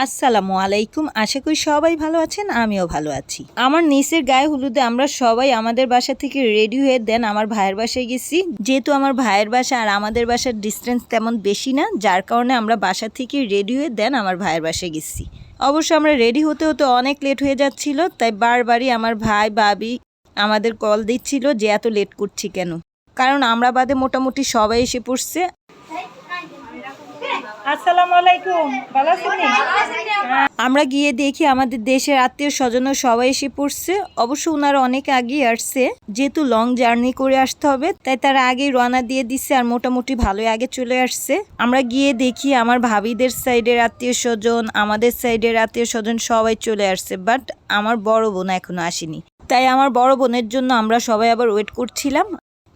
আসসালামু আলাইকুম। আশা করি সবাই ভালো আছেন, আমিও ভালো আছি। আমার নিচের গায়ে হলুদে আমরা সবাই আমাদের বাসা থেকে রেডি হয়ে দেন, আমার ভাইয়ের বাসায় গেছি। যেহেতু আমার ভাইয়ের বাসা আর আমাদের বাসার ডিস্টেন্স তেমন বেশি না, যার কারণে আমরা বাসা থেকে রেডি হয়ে দেন, আমার ভাইয়ের বাসায় গেছি। অবশ্য আমরা রেডি হতে হতে অনেক লেট হয়ে যাচ্ছিল, তাই বারবারই আমার ভাই বাবি আমাদের কল দিচ্ছিল যে এত লেট করছি কেন? কারণ আমরা বাদে মোটামুটি সবাই এসে পড়ছে। আমরা গিয়ে দেখি আমাদের দেশের আত্মীয় স্বজন সবাই এসে পড়ছে। অবশ্য ওনারা অনেক আগে আসছে। যেহেতু লং জার্নি করে আসতে হবে, তাই তারা আগেই রওনা দিয়ে দিচ্ছে আর মোটামুটি ভালোই আগে চলে আসছে। আমরা গিয়ে দেখি আমার ভাবিদের সাইডের আত্মীয় স্বজন, আমাদের সাইডের আত্মীয় স্বজন সবাই চলে আসছে। বাট আমার বড় বোন এখনও আসেনি। তাই আমার বড় বোনের জন্য আমরা সবাই আবার ওয়েট করছিলাম।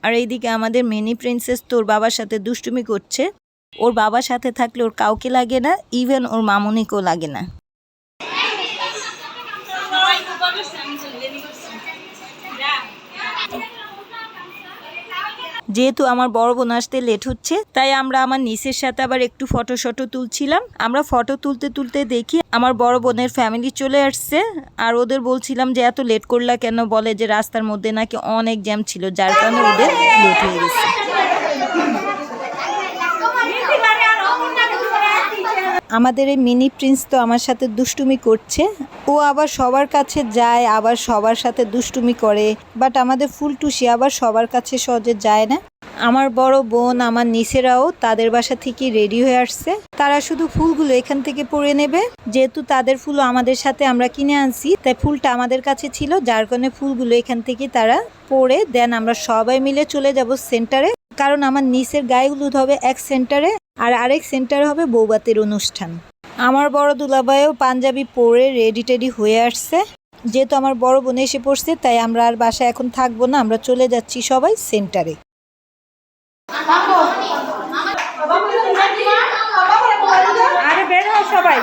আর এইদিকে আমাদের মিনি প্রিন্সেস তোর বাবার সাথে দুষ্টুমি করছে। ওর বাবার সাথে থাকলে ওর কাউকে লাগে না ইভেন ওর মামুনিকেও লাগে না। যেহেতু আমার বড় বোন আসতে লেট হচ্ছে, তাই আমরা আমার নিচের সাথে আবার একটু ফটো শটো তুলছিলাম। আমরা ফটো তুলতে তুলতে দেখি আমার বড় বোনের ফ্যামিলি চলে আসছে, আর ওদের বলছিলাম যে এত লেট করলা কেন? বলে যে রাস্তার মধ্যে নাকি অনেক জ্যাম ছিল, যার কারণে ওদের লেট হয়ে গেছে। আমাদের এই মিনি প্রিন্স তো আমার সাথে দুষ্টুমি করছে। ও আবার সবার কাছে যায়, আবার সবার সাথে দুষ্টুমি করে। বাট আমাদের ফুলটুসি আবার সবার কাছে সহজে যায় না। আমার বড় বোন, আমার নিচেরাও তাদের বাসা থেকে রেডি হয়ে আসছে। তারা শুধু ফুলগুলো এখান থেকে পরে নেবে। যেহেতু তাদের ফুলও আমাদের সাথে আমরা কিনে আনছি, তাই ফুলটা আমাদের কাছে ছিল। যার কারণে ফুলগুলো এখান থেকে তারা পরে দেন। আমরা সবাই মিলে চলে যাব সেন্টারে কারণ আমার নিচের গায়ে হলুদ হবে এক সেন্টারে আর আরেক সেন্টার হবে বৌবাতের অনুষ্ঠান। আমার বড় দুলাবাইও পাঞ্জাবি পরে রেডি টেডি হয়ে আসছে। যেহেতু আমার বড় বোন এসে পড়ছে, তাই আমরা আর বাসায় এখন থাকব না, আমরা চলে যাচ্ছি সবাই সেন্টারে। সবাই।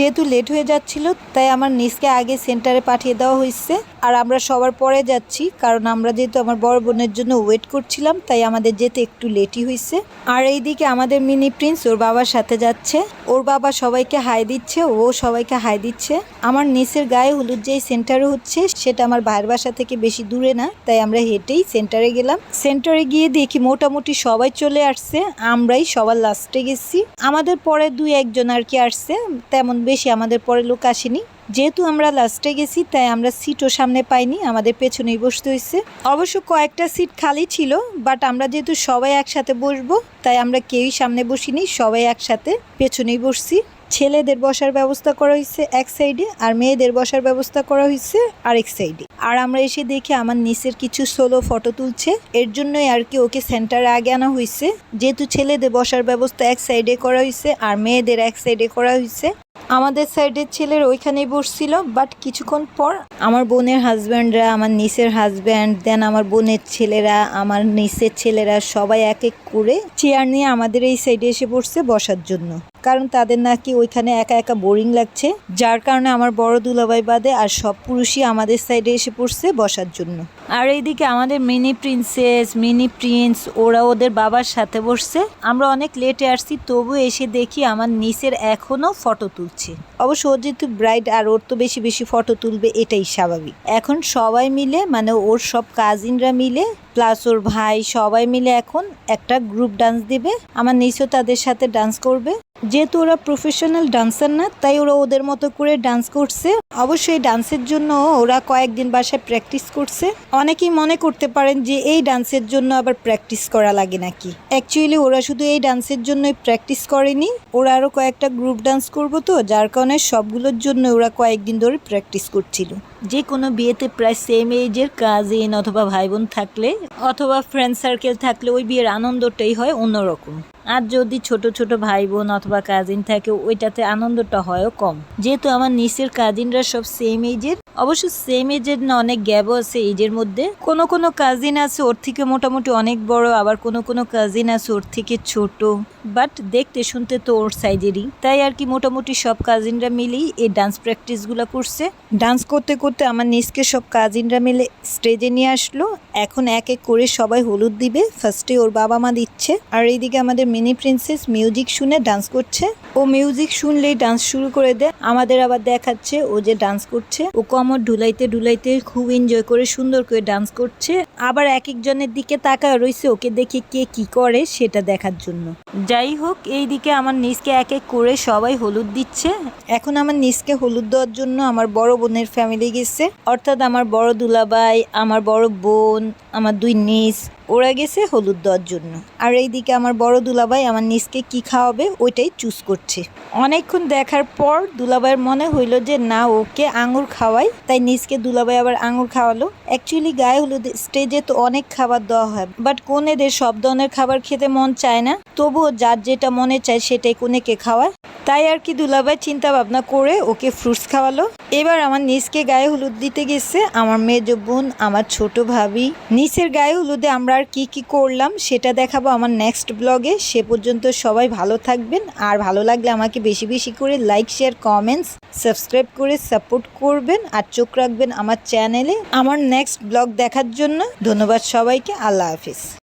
যেহেতু লেট হয়ে যাচ্ছিল তাই আমার নিজকে আগে সেন্টারে পাঠিয়ে দেওয়া হয়েছে। আর আমরা সবার পরে যাচ্ছি, কারণ আমরা যেহেতু আমার বড় বোনের জন্য ওয়েট করছিলাম, তাই আমাদের যেতে একটু লেটই হয়েছে। আর এইদিকে আমাদের মিনি প্রিন্স ওর বাবার সাথে যাচ্ছে। ওর বাবা সবাইকে হাই দিচ্ছে, ও সবাইকে হাই দিচ্ছে। আমার নিচের গায়ে হলুদ যেই সেন্টারে হচ্ছে, সেটা আমার ভাইয়ের বাসা থেকে বেশি দূরে না, তাই আমরা হেঁটেই সেন্টারে গেলাম। সেন্টারে গিয়ে দেখি মোটামুটি সবাই চলে আসছে, আমরাই সবার লাস্টে গেছি। আমাদের পরে দুই একজন আর কি আসছে, তেমন বেশি আমাদের পরে লোক আসেনি। যেহেতু আমরা লাস্টে গেছি, তাই আমরা সিটও সামনে পাইনি, আমাদের পেছনেই বসতে হয়েছে অবশ্য কয়েকটা সিট খালি ছিল বাট আমরা যেহেতু সবাই একসাথে বসবো, তাই আমরা কেউই সামনে বসিনি, সবাই একসাথে পেছনেই বসছি। ছেলেদের বসার ব্যবস্থা করা হয়েছে এক সাইডে, আর মেয়েদের বসার ব্যবস্থা করা হয়েছে আরেক সাইডে। আর আমরা এসে দেখি আমার নিচের কিছু সোলো ফটো তুলছে, এর জন্যই আর কি ওকে সেন্টারে আগে আনা হয়েছে যেহেতু ছেলেদের বসার ব্যবস্থা এক সাইডে করা হয়েছে আর মেয়েদের এক সাইডে করা হয়েছে আমাদের সাইডের ছেলের ওইখানেই বসছিল বাট কিছুক্ষণ পর আমার বোনের হাজব্যান্ডরা আমার নিচের হাজব্যান্ড দেন আমার বোনের ছেলেরা, আমার নিচের ছেলেরা সবাই এক এক করে চেয়ার নিয়ে আমাদের এই সাইডে এসে পড়ছে বসার জন্য। কারণ তাদের নাকি ওইখানে একা একা বোরিং লাগছে, যার কারণে আমার বড় দুলাভাই বাদে আর সব পুরুষই আমাদের সাইডে এসে পড়ছে বসার জন্য। আর এইদিকে আমাদের মিনি প্রিন্সেস মিনি প্রিন্স ওরা ওদের বাবার সাথে বসছে। আমরা অনেক লেটে আসছি, তবু এসে দেখি আমার নিচের এখনও ফটো তুলছে। অবশ্য ওর যেহেতু ব্রাইড আর ওর তো বেশি বেশি ফটো তুলবে, এটাই স্বাভাবিক। এখন সবাই মিলে মানে ওর সব কাজিনরা মিলে প্লাস ওর ভাই, সবাই মিলে এখন একটা গ্রুপ ডান্স দিবে। আমার নিচেও তাদের সাথে ডান্স করবে। যেহেতু ওরা প্রফেশনাল ডান্সার না, তাই ওরা ওদের মতো করে ডান্স করছে। অবশ্যই ডান্সের জন্য ওরা কয়েকদিন বাসায় প্র্যাকটিস করছে। অনেকেই মনে করতে পারেন যে এই ডান্সের জন্য আবার প্র্যাকটিস করা লাগে নাকি? অ্যাকচুয়ালি ওরা শুধু এই ডান্সের জন্যই প্র্যাকটিস করেনি, ওরা আরও কয়েকটা গ্রুপ ডান্স করব তো, যার কারণে সবগুলোর জন্য ওরা কয়েকদিন ধরে প্র্যাকটিস করছিল। যে কোনো বিয়েতে প্রায় সেম এজের কাজিন অথবা ভাই বোন থাকলে অথবা ফ্রেন্ড সার্কেল থাকলে ওই বিয়ের আনন্দটাই হয় অন্যরকম। আর যদি ছোট ছোট ভাই বোন অথবা কাজিন থাকে, ওইটাতে আনন্দটা হয়ও কম। যেহেতু আমার নিচের কাজিনরা সব সেম এজের অবশ্য সেম এজের না অনেক গ্যাপও আছে এজের মধ্যে। কোনো কোনো কাজিন আছে, ওর থেকে মোটামুটি অনেক বড়, আবার কোনো কোনো কাজিন আছে, ওর থেকে ছোট। বাট দেখতে শুনতে তো ওর সাইজেরই তাই আর কি মোটামুটি সব কাজিনরা মিলেই এই ডান্স প্র্যাকটিসগুলো করছে। ডান্স করতে করতে আমার নিজকে সব কাজিনরা মিলে স্টেজে নিয়ে আসলো। এখন এক এক করে সবাই হলুদ দিবে। ফার্স্টে ওর বাবা মা দিচ্ছে। আর এইদিকে আমাদের মিনি প্রিন্সেস মিউজিক শুনে ডান্স করছে। ও মিউজিক শুনলেই ডান্স শুরু করে দেয়। আমাদের আবার দেখাচ্ছে ও যে ডান্স করছে। ও কমর ঢুলাইতে ঢুলাইতে খুব এনজয় করে সুন্দর করে ডান্স করছে। আবার এক একজনের দিকে তাকায় রয়েছে ওকে দেখে কে কি করে সেটা দেখার জন্য। যাই হোক এই দিকে আমার নিজকে এক এক করে সবাই হলুদ দিচ্ছে। এখন আমার নিজকে হলুদ দেওয়ার জন্য আমার বড় বোনের ফ্যামিলি গেছে। অর্থাৎ আমার বড় দুলাভাই, আমার বড় বোন, আমার দুই নিজ ওরা গেছে হলুদ দেওয়ার জন্য। আর এইদিকে আমার বড় দুলাভাই আমার নিজকে কি খাওয়াবে ওইটাই চুজ করছে। অনেকক্ষণ দেখার পর দুলাভাইয়ের মনে হইল যে না, ওকে আঙুর খাওয়াই। তাই নিজকে দুলাভাই আবার আঙুর খাওয়ালো। অ্যাকচুয়ালি গায়ে হলুদ স্টেজে তো অনেক খাবার দেওয়া হয় বাট কোনেদের সব ধরনের খাবার খেতে মন চায় না, তবুও যার যেটা মনে চায় সেটাই কোনেকে খাওয়ায়। তাই আর কি দুলাভাই চিন্তা ভাবনা করে ওকে ফ্রুটস খাওয়ালো। এবার আমার নিজকে গায়ে হলুদ দিতে গেছে, আমার মেয়ে মেজ বোন, আমার ছোট ভাবি। নিচের গায়ে হলুদে আমরা আর কি কি করলাম সেটা দেখাবো আমার নেক্সট ব্লগে সে পর্যন্ত সবাই ভালো থাকবেন, আর ভালো লাগলে আমাকে বেশি বেশি করে লাইক শেয়ার কমেন্টস সাবস্ক্রাইব করে সাপোর্ট করবেন, আর চোখ রাখবেন আমার চ্যানেলে আমার নেক্সট ব্লগ দেখার জন্য ধন্যবাদ সবাইকে, আল্লাহ হাফিজ।